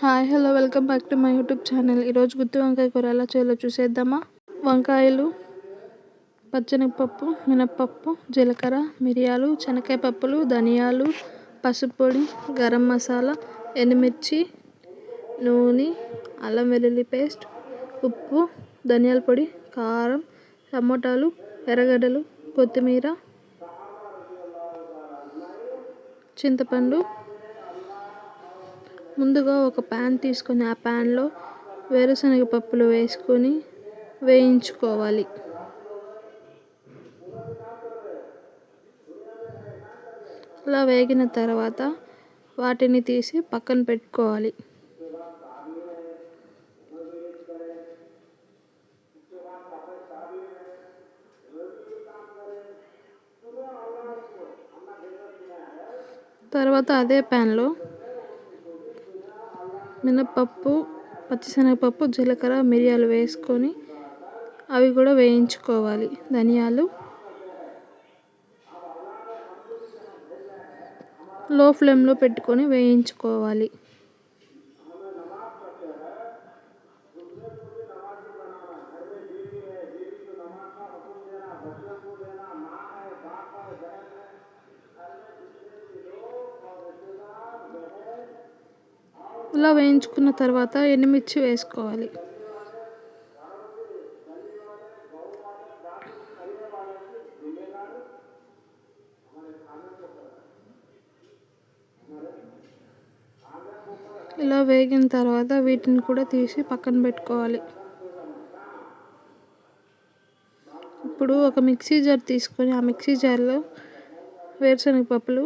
Hi hello welcome back to my YouTube channel. ఈరోజు గుత్తి వంకాయ కూర ఎలా చేయాలో చూసేద్దామా? వంకాయలు పచ్చనిపప్పు మినప్పప్పు జీలకర్ర మిరియాలు శనక్కాయ పప్పులు ధనియాలు పసుపు పొడి గరం మసాలా ఎండుమిర్చి నూనె అల్లం వెల్లుల్లి పేస్ట్ ఉప్పు ధనియాల పొడి కారం టమోటాలు ఎర్రగడ్డలు కొత్తిమీర చింతపండు ముందుగా ఒక ప్యాన్ తీసుకొని ఆ ప్యాన్లో వేరుశనగ పప్పులు వేసుకొని వేయించుకోవాలి. అలా వేగిన తర్వాత వాటిని తీసి పక్కన పెట్టుకోవాలి. తర్వాత అదే ప్యాన్లో మినప్పప్పు పచ్చిశనగపప్పు జీలకర్ర మిరియాలు వేసుకొని అవి కూడా వేయించుకోవాలి. ధనియాలు. లో ఫ్లేమ్లో పెట్టుకొని వేయించుకోవాలి. ఇలా వేయించుకున్న తర్వాత ఎండుమిర్చి వేసుకోవాలి. ఇలా వేగిన తర్వాత వీటిని కూడా తీసి పక్కన పెట్టుకోవాలి. ఇప్పుడు ఒక మిక్సీ జార్ తీసుకొని ఆ మిక్సీ జార్లో వేరుశనగ పప్పులు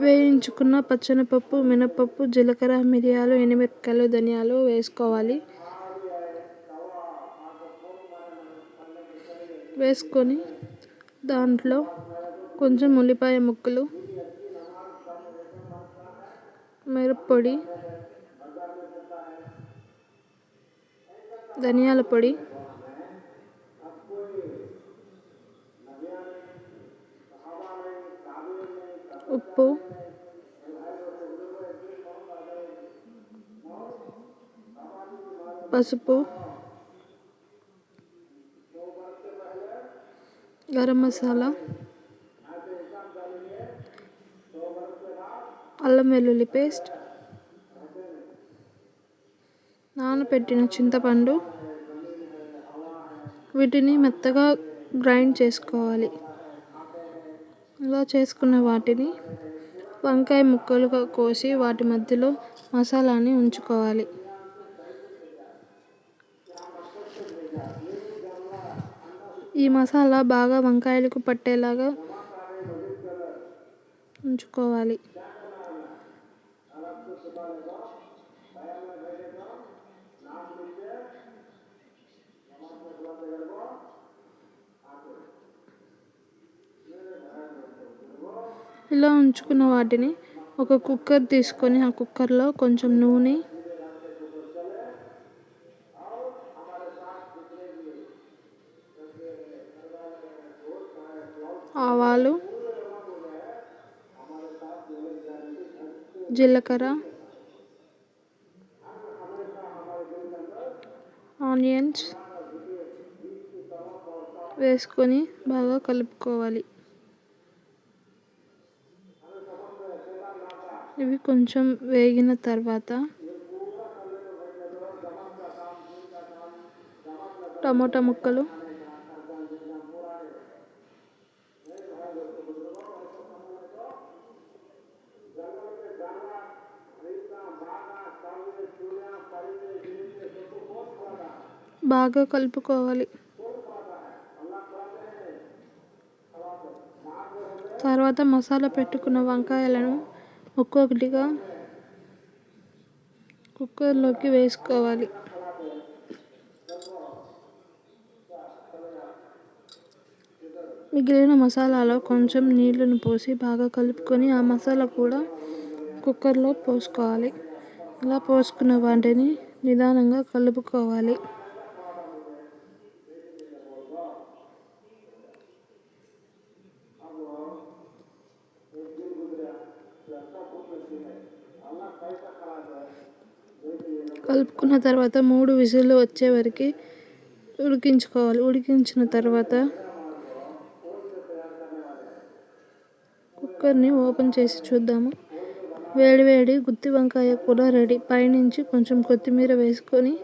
వేయించుకున్న పచ్చనిపప్పు మినపప్పు జీలకర్ర మిరియాలు ఎండుమిరపకాయలు ధనియాలు వేసుకోవాలి. వేసుకొని దాంట్లో కొంచెం ఉల్లిపాయ ముక్కలు మిరప్పొడి ధనియాల పొడి ఉప్పు పసుపు గరం మసాలా అల్లం వెల్లుల్లి పేస్ట్ నానబెట్టిన చింతపండు. వీటిని మెత్తగా గ్రైండ్ చేసుకోవాలి. ఇలా చేసుకున్న వాటిని వంకాయ ముక్కలుగా కోసి వాటి మధ్యలో మసాలాని ఉంచుకోవాలి. ఈ మసాలా బాగా వంకాయలకు పట్టేలాగా ఉంచుకోవాలి. ఇలా ఉంచుకున్న వాటిని ఒక కుక్కర్ తీసుకొని ఆ కుక్కర్లో కొంచెం నూనె ఆవాలు జీలకర్ర ఆనియన్స్ వేసుకొని బాగా కలుపుకోవాలి. ఇవి కొంచెం వేగిన తర్వాత టమోటా ముక్కలు బాగా కలుపుకోవాలి. తర్వాత మసాలా పెట్టుకున్న వంకాయలను ఒక్కొక్కటిగా కుక్కర్లోకి వేసుకోవాలి. మిగిలిన మసాలాలో కొంచెం నీళ్ళను పోసి బాగా కలుపుకొని ఆ మసాలా కూడా కుక్కర్లో పోసుకోవాలి. ఇలా పోసుకున్న వాటిని నిదానంగా కలుపుకోవాలి. కలుపుకున్న తర్వాత మూడు విజిల్లు వచ్చే వరకు ఉడికించుకోవాలి. ఉడికించిన తర్వాత కుక్కర్ని ఓపెన్ చేసి చూద్దాము. వేడి వేడి గుత్తి వంకాయ కూర రెడీ. పైనుంచి కొంచెం కొత్తిమీర వేసుకొని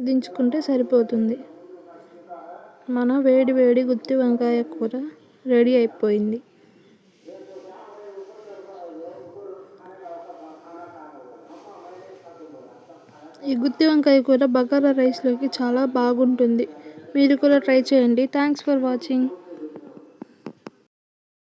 దించుకుంటే సరిపోతుంది. మన వేడి వేడి గుత్తి వంకాయ కూర రెడీ అయిపోయింది. ఈ గుత్తి వంకాయ కూర బగారా రైస్లోకి చాలా బాగుంటుంది. మీరు కూడా ట్రై చేయండి. Thanks for watching